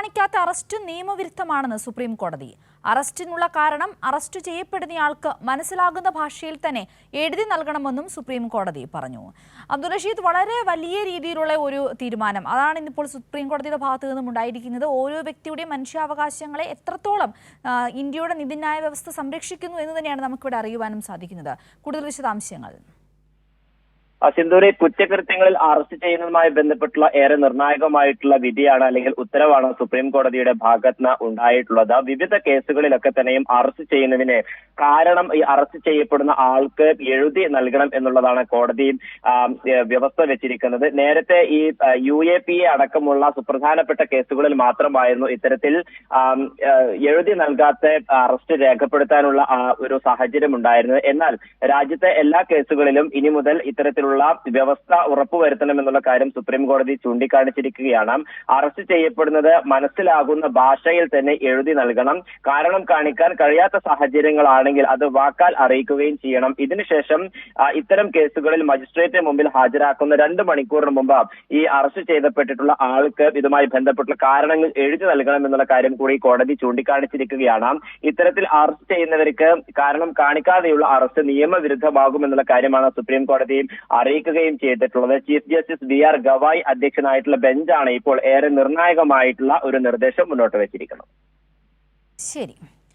കാണിക്കാത്ത arrest നിയമവിരുദ്ധമാണെന്ന് supreme കോടതി. അറസ്റ്റിനുള്ള കാരണം അറസ്റ്റ് ചെയ്യപ്പെടുന്നയാൾക്ക് മനസ്സിലാകുന്ന ഭാഷയിൽ തന്നെ എഴുതി നൽകണമെന്നും സുപ്രീം കോടതി പറഞ്ഞു. അബ്ദുൾ റഷീദ് വളരെ വലിയ രീതിയിലുള്ള ഒരു തീരുമാനം. അതാണ് ഇന്നിപ്പോൾ സുപ്രീം കോടതിയുടെ ഭാഗത്തു നിന്നും ഉണ്ടായിരിക്കുന്നത്. ഓരോ വ്യക്തിയുടെയും മനുഷ്യാവകാശങ്ങളെ എത്രത്തോളം ഇന്ത്യയുടെ നീതിന്യായ വ്യവസ്ഥ സംരക്ഷിക്കുന്നു എന്ന് തന്നെയാണ് നമുക്കിവിടെ അറിയുവാനും സാധിക്കുന്നത്. കൂടുതൽ വിശദാംശങ്ങൾ. സിന്ധൂരി കുറ്റകൃത്യങ്ങളിൽ അറസ്റ്റ് ചെയ്യുന്നതുമായി ബന്ധപ്പെട്ടുള്ള ഏറെ നിർണായകമായിട്ടുള്ള വിധിയാണ് അല്ലെങ്കിൽ ഉത്തരവാണ് സുപ്രീം കോടതിയുടെ ഭാഗത്ത് നിന്ന് ഉണ്ടായിട്ടുള്ളത്. വിവിധ കേസുകളിലൊക്കെ തന്നെയും അറസ്റ്റ് ചെയ്യുന്നതിന് കാരണം ഈ അറസ്റ്റ് ചെയ്യപ്പെടുന്ന ആൾക്ക് എഴുതി നൽകണം എന്നുള്ളതാണ് കോടതി വ്യവസ്ഥ വെച്ചിരിക്കുന്നത്. നേരത്തെ ഈ യു എ പി എ അടക്കമുള്ള സുപ്രധാനപ്പെട്ട കേസുകളിൽ മാത്രമായിരുന്നു ഇത്തരത്തിൽ എഴുതി നൽകാത്ത അറസ്റ്റ് രേഖപ്പെടുത്താനുള്ള ഒരു സാഹചര്യം ഉണ്ടായിരുന്നത്. എന്നാൽ രാജ്യത്തെ എല്ലാ കേസുകളിലും ഇനി മുതൽ ഇത്തരത്തിലുള്ള വ്യവസ്ഥ ഉറപ്പുവരുത്തണമെന്നുള്ള കാര്യം സുപ്രീം കോടതി ചൂണ്ടിക്കാണിച്ചിരിക്കുകയാണ്. അറസ്റ്റ് ചെയ്യപ്പെടുന്നത് മനസ്സിലാകുന്ന ഭാഷയിൽ തന്നെ എഴുതി നൽകണം. കാരണം കാണിക്കാൻ കഴിയാത്ത സാഹചര്യങ്ങളാണെങ്കിൽ അത് വാക്കാൽ അറിയിക്കുകയും ചെയ്യണം. ഇതിനുശേഷം ഇത്തരം കേസുകളിൽ മജിസ്ട്രേറ്റിന് മുമ്പിൽ ഹാജരാക്കുന്ന രണ്ട് മണിക്കൂറിന് മുമ്പ് ഈ അറസ്റ്റ് ചെയ്തപ്പെട്ടിട്ടുള്ള ആൾക്ക് ഇതുമായി ബന്ധപ്പെട്ടുള്ള കാരണങ്ങൾ എഴുതി നൽകണം എന്നുള്ള കാര്യം കൂടി കോടതി ചൂണ്ടിക്കാണിച്ചിരിക്കുകയാണ്. ഇത്തരത്തിൽ അറസ്റ്റ് ചെയ്യുന്നവർക്ക് കാരണം കാണിക്കാതെയുള്ള അറസ്റ്റ് നിയമവിരുദ്ധമാകും എന്നുള്ള കാര്യമാണ് സുപ്രീം കോടതി അറിയിക്കുകയും ചെയ്തിട്ടുള്ളത്. Chief justice B R Gavai അധ്യക്ഷനായിട്ടുള്ള ബെഞ്ചാണ് ഇപ്പോൾ ഏറെ നിർണായകമായിട്ടുള്ള ഒരു നിർദ്ദേശം മുന്നോട്ട് വെച്ചിരിക്കുന്നത്. ശരി.